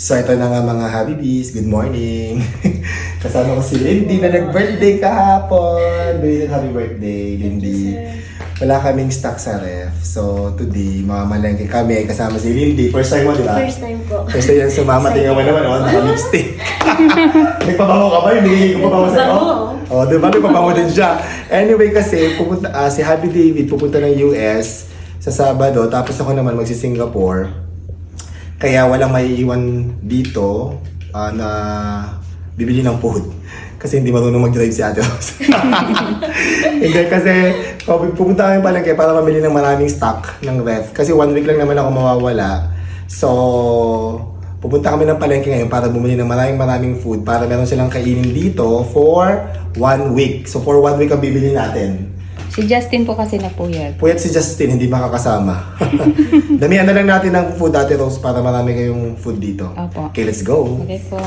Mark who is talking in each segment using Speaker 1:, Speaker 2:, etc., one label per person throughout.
Speaker 1: So ito na nga mga Habibis, good morning! Kasama ko si Lindy na nag-birthday kahapon! Belated happy birthday, Lindy! Wala kaming stock sa ref. So today, mamamalengke kami kasama si Lindy. First time mo, di ba?
Speaker 2: First time po.
Speaker 1: First time yan sumama. Tingnan mo naman, oh, naka-lipstick. Nagpabango ka ba? Hindi ko pabango sa'yo. Oh, di ba? Nagpabango din siya. Anyway, kasi pupunta, ah, si Happy David pupunta ng US sa Sabado. Tapos ako naman magsi-Singapore. Kaya walang maiiwan dito ah, na bibili ng food. Kasi hindi marunong mag-drive si Ate Rose. hindi kasi oh, pupunta kami palengke para mamili ng maraming stock ng ref. Kasi one week lang naman ako mawawala. So, pupunta kami ng palengke ngayon para bumili ng maraming maraming food para meron silang kainin dito for one week. So, for one week ang bibili natin.
Speaker 3: Si Justin po kasi napuyat.
Speaker 1: Puyat si Justin, hindi makakasama. Damihan na lang natin ng food, Ate Rose, para marami kayong food dito.
Speaker 3: Opo.
Speaker 1: Okay, let's go.
Speaker 3: Okay po.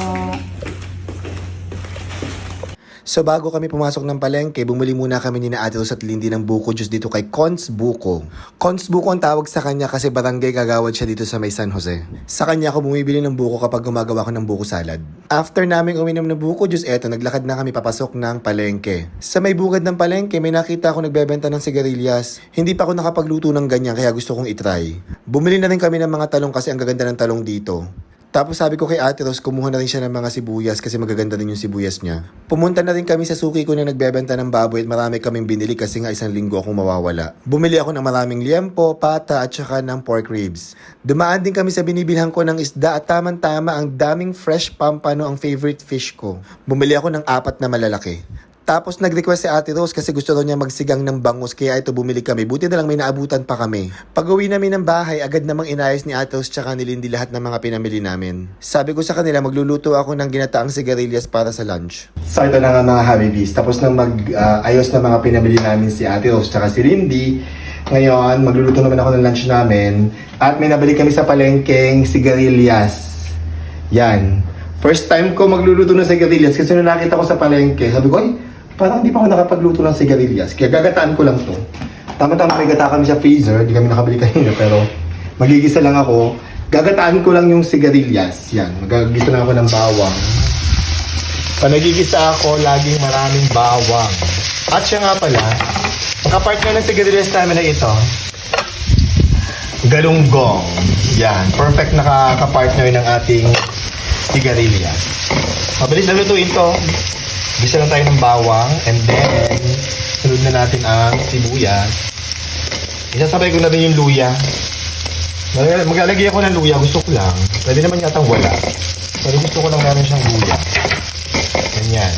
Speaker 1: So bago kami pumasok ng palengke, bumili muna kami ni na Ate Rose at Lindy ng buko juice dito kay Cons Buko. Cons Buko ang tawag sa kanya kasi barangay kagawad siya dito sa may San Jose. Sa kanya ako bumibili ng buko kapag gumagawa ko ng buko salad. After naming uminom ng buko juice, eto naglakad na kami papasok ng palengke. Sa may bukid ng palengke, may nakita ako nagbebenta ng sigarilyas. Hindi pa ako nakapagluto ng ganyan kaya gusto kong itry. Bumili na rin kami ng mga talong kasi ang gaganda ng talong dito. Tapos sabi ko kay Ate Rose, kumuha na rin siya ng mga sibuyas kasi magaganda rin yung sibuyas niya. Pumunta na rin kami sa suki ko na nagbebenta ng baboy at marami kaming binili kasi nga isang linggo akong mawawala. Bumili ako ng maraming liempo, pata at saka ng pork ribs. Dumaan din kami sa binibilhan ko ng isda at tamang-tama ang daming fresh pampano ang favorite fish ko. Bumili ako ng apat na malalaki. Tapos nag-request si Ate Rose kasi gusto daw niya magsigang ng bangus kaya ito bumili kami. Buti na lang may naabutan pa kami. Pag uwi namin ng bahay, agad namang inayos ni Ate Rose tsaka ni Lindy lahat ng mga pinamili namin. Sabi ko sa kanila, magluluto ako ng ginataang sigarilyas para sa lunch. So ito na nga mga Habibis. Tapos nang mag-ayos na mga pinamili namin si Ate Rose tsaka si Lindy, ngayon, magluluto naman ako ng lunch namin. At may nabili kami sa palengkeng sigarilyas. Yan. First time ko magluluto ng sigarilyas kasi nung nakita ko sa palengke, sabi ko, ay, parang hindi pa ako nakapagluto ng sigarilyas. Kaya gagataan ko lang to. Tama-tama may gata kami sa freezer, hindi kami nakabili kanina, pero magigisa lang ako. Gagataan ko lang yung sigarilyas. Yan, magagisa lang ako ng bawang. Pag nagigisa ako, laging maraming bawang. At siya nga pala, kapartner ng sigarilyas namin ay ito. Galunggong. Yan. Perfect na ka- kapartner ng ating sigarilyas. Mabilis na lutuin to. Bisa lang tayo ng bawang. And then, sunod na natin ang sibuyas. Isasabay ko na rin yung luya. Mag- Maglalagay ako ng luya. Gusto ko lang. Pwede naman yatang wala. Pero gusto ko lang meron siyang luya. Ganyan.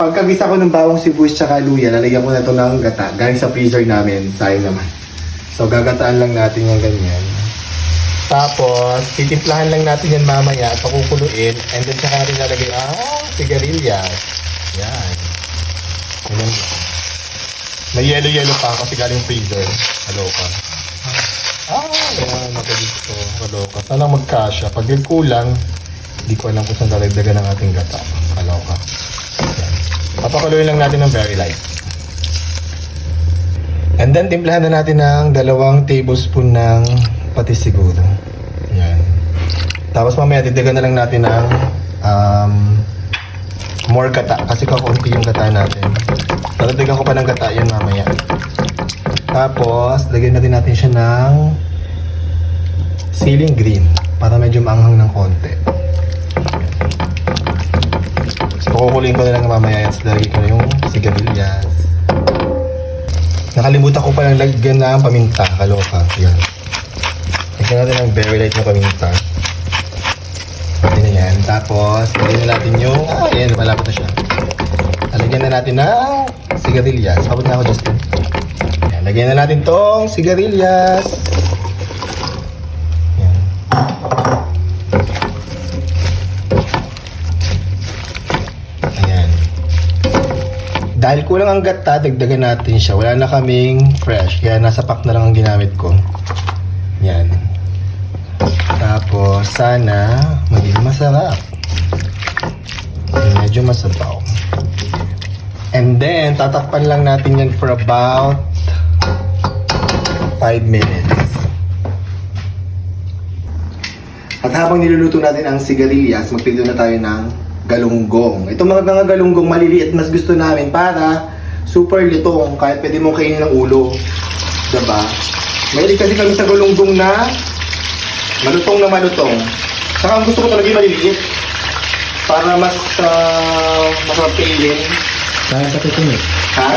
Speaker 1: Pagkagisa ko ng bawang sibuyas tsaka luya, lalagyan ko na ito ng gata. Galing sa freezer namin. Sayang naman. So, gagataan lang natin yung ganyan. Tapos, titimplahan lang natin yan mamaya at pakukuluin. And then, saka natin lalagay ang sigarilyas. Yan. Ganyan. May yellow-yellow pa kasi galing freezer. Kaloka. Ah, yan. Magaling ko. Kaloka. Sana magkasya. Pag yung kulang, hindi ko alam kung saan dadagdagan ng ating gata. Kaloka. Yan. Papakuloyin lang natin ng very light. And then, timplahan na natin ng dalawang tablespoon ng patis siguro. Tapos mamaya, dagdagan na lang natin ng um, more gata. Kasi kakaunti yung gata natin. Dadagdagan ko pa ng gata yan mamaya. Tapos, lagyan natin natin siya ng ceiling green para medyo maanghang ng konti. So, kukuliin ko na lang mamaya. So, lagyan ko na yung sigarilyas. Nakalimutan ko palang lagyan ang paminta. Kaloka. Yan. Lagyan natin ng very light na paminta. Pwede na yan. Tapos, lagyan na natin yung... Ah, yan. Malapit na siya. Lagyan na natin ng sigarilyas. Pabot na ako, Justin. Yan. Lagyan na natin tong sigarilyas. Yan. Ayan. Dahil kulang ang gata, dagdagan natin siya. Wala na kaming fresh. Kaya nasa pack na lang ang ginamit ko. Yan. Tapos, sana maging masarap. Medyo masabaw. And then, tatakpan lang natin yan for about 5 minutes. At habang niluluto natin ang sigarilyas, magpili na tayo ng galunggong. Ito mga mga galunggong maliliit, mas gusto namin para super litong, kahit pwede mong kainin ng ulo. Diba? Mahilig kasi kami sa galunggong na malutong na malutong. Saka gusto ko talaga yung maliliit. Para mas uh, masarap kainin.
Speaker 2: Kaya pa titinig.
Speaker 1: Ha?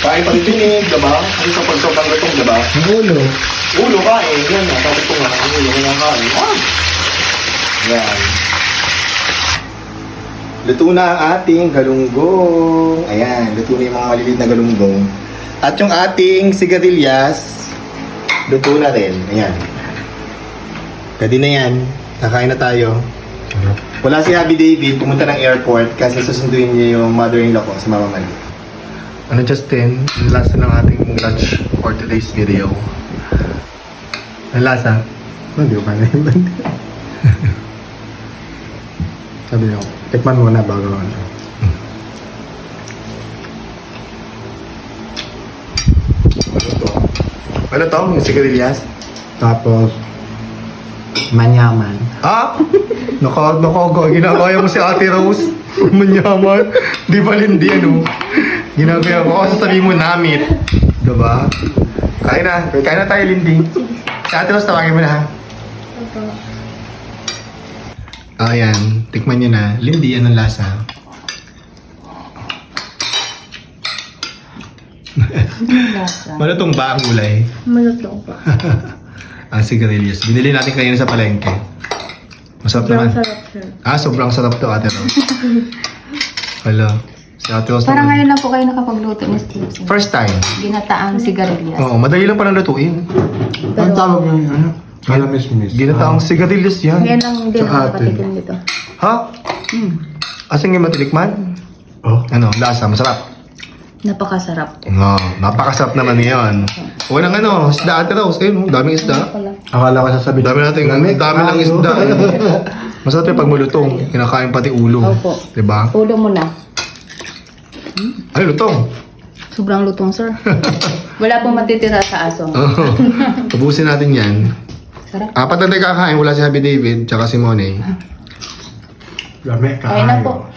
Speaker 1: Kain pa rin tinig, diba? Ano sa pag sobrang lutong, diba?
Speaker 2: Ang ulo.
Speaker 1: Ulo kain, yan na. Sabi ko nga, ang ulo ko nga kain. Ah! Yan. Luto na ang ating galunggong. Ayan, luto na yung mga maliliit na galunggong. At yung ating sigarilyas, luto na rin. Ayan. Pwede na yan. Kakain na tayo. Wala si Happy David, pumunta ng airport kasi susunduin niya yung mother-in-law ko sa Mama Mali. Ano Justin, ang lasa ng ating lunch for today's video. Ang lasa?
Speaker 2: Hindi ko kaya yun. Sabi niyo, tikman muna bago ano.
Speaker 1: Ano to? Ano to? Yung sigarilyas?
Speaker 2: Tapos, manyaman.
Speaker 1: Ah! Naka, naka, ginagaya mo si Ate Rose. Manyaman. Di ba lindi ano? Ginagaya mo. Kasi sabi mo namit. Diba? Kain na. Kain na tayo, Lindy. Si Ate Rose, tawagin mo na ha. Ah, Ayan. Tikman nyo na. Lindy, anong lasa? Malutong ba ang gulay?
Speaker 4: Malutong pa.
Speaker 1: ang sigarilyas. Binili natin kanina sa palengke. Masarap naman.
Speaker 4: Sobrang sarap.
Speaker 1: Ah, sobrang sarap to, Ate Rose. Hello. Si Ate Rose.
Speaker 3: Parang
Speaker 1: naman.
Speaker 3: ngayon lang po kayo nakapagluto ni Steve.
Speaker 1: First time.
Speaker 3: Ginataang sigarilyas.
Speaker 1: Oo, madali lang palang lutuin.
Speaker 2: Ang tawag niya yung ano? Kalamis-mis.
Speaker 1: Ginataang sigarilyas yan.
Speaker 4: Ngayon lang din
Speaker 2: Sa
Speaker 4: ako
Speaker 2: atin.
Speaker 4: nakatikim nito.
Speaker 1: Ha? Asan nga matilikman?
Speaker 2: Oh.
Speaker 1: Ano, lasa, masarap.
Speaker 4: Napakasarap.
Speaker 1: Oo, napakasarap naman yan. Walang ano, isda Ate Rose. Ayun, oh, daming isda.
Speaker 2: Akala ko sasabihin.
Speaker 1: Dami natin, dami, dami ng
Speaker 2: Ayo.
Speaker 1: isda. Masarap yung pag malutong. Kinakain pati ulo.
Speaker 4: Opo.
Speaker 1: Diba?
Speaker 4: Ulo mo na.
Speaker 1: Ay, lutong.
Speaker 4: Sobrang lutong, sir.
Speaker 3: Wala pong matitira sa aso.
Speaker 1: Oo. Ubusin natin yan.
Speaker 3: Sarap.
Speaker 1: Apat na tayo kakain. Wala si Happy David, tsaka si Monay.
Speaker 2: Lami,
Speaker 4: Kain na po.